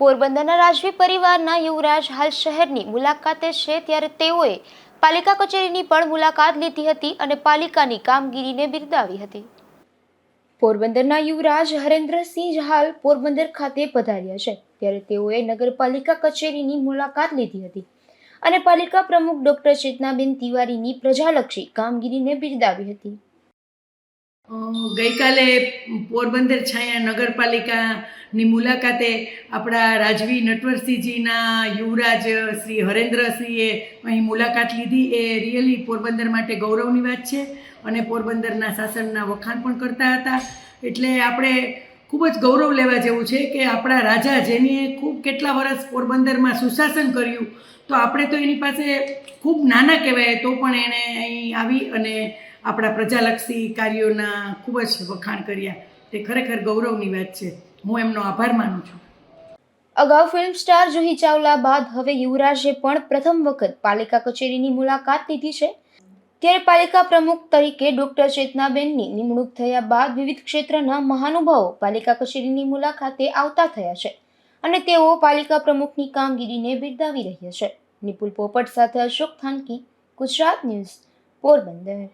પોરબંદરના રાજવી પરિવારના યુવરાજ હાલ શહેરની મુલાકાતે છે ત્યારે તેઓએ પાલિકા કચેરીની પણ મુલાકાત લીધી હતી અને પાલિકાની કામગીરીને બિરદાવી હતી. પોરબંદરના યુવરાજ હરેન્દ્રસિંહ હાલ પોરબંદર ખાતે પધાર્યા છે. ત્યારે તેઓએ નગરપાલિકા કચેરીની મુલાકાત લીધી હતી અને પાલિકા પ્રમુખ ડોક્ટર ચેતનાબેન તિવારીની પ્રજાલક્ષી કામગીરીને બિરદાવી હતી. ગઈકાલે પોરબંદર છાયા નગરપાલિકાની મુલાકાતે આપણા રાજવી નટવરસિંહજીના યુવરાજ શ્રી હરેન્દ્રસિંહે અહીં મુલાકાત લીધી. એ રિયલી પોરબંદર માટે ગૌરવની વાત છે અને પોરબંદરના શાસનના વખાણ પણ કરતા હતા. એટલે આપણે ખૂબ જ ગૌરવ લેવા જેવું છે કે આપણા રાજા જેને ખૂબ કેટલા વર્ષ પોરબંદરમાં સુશાસન કર્યું, તો આપણે તો એની પાસે ખૂબ નાના કહેવાય તો પણ એણે અહીં આવી અને આપણા પ્રજાલક્ષી કાર્યોના ખૂબ જ વખાણ કર્યા. તે ખરેખર ગૌરવની વાત છે. હું એમનો આભાર માનું છું. અગાઉ ફિલ્મ સ્ટાર જુહી ચાવલા બાદ હવે યુવરાજે પણ પ્રથમ વખત પાલિકા કચેરીની મુલાકાત લીધી છે. ત્યારે પાલિકા પ્રમુખ તરીકે ડોક્ટર ચેતનાબેનની નિમણૂક થયા બાદ વિવિધ ક્ષેત્રના મહાનુભાવો પાલિકા કચેરીની મુલાકાતે આવતા થયા છે અને તેઓ પાલિકા પ્રમુખની કામગીરીને બિરદાવી રહ્યા છે. નિપુલ પોપટ સાથે અશોક થાનકી, ગુજરાત ન્યૂઝ, પોરબંદર.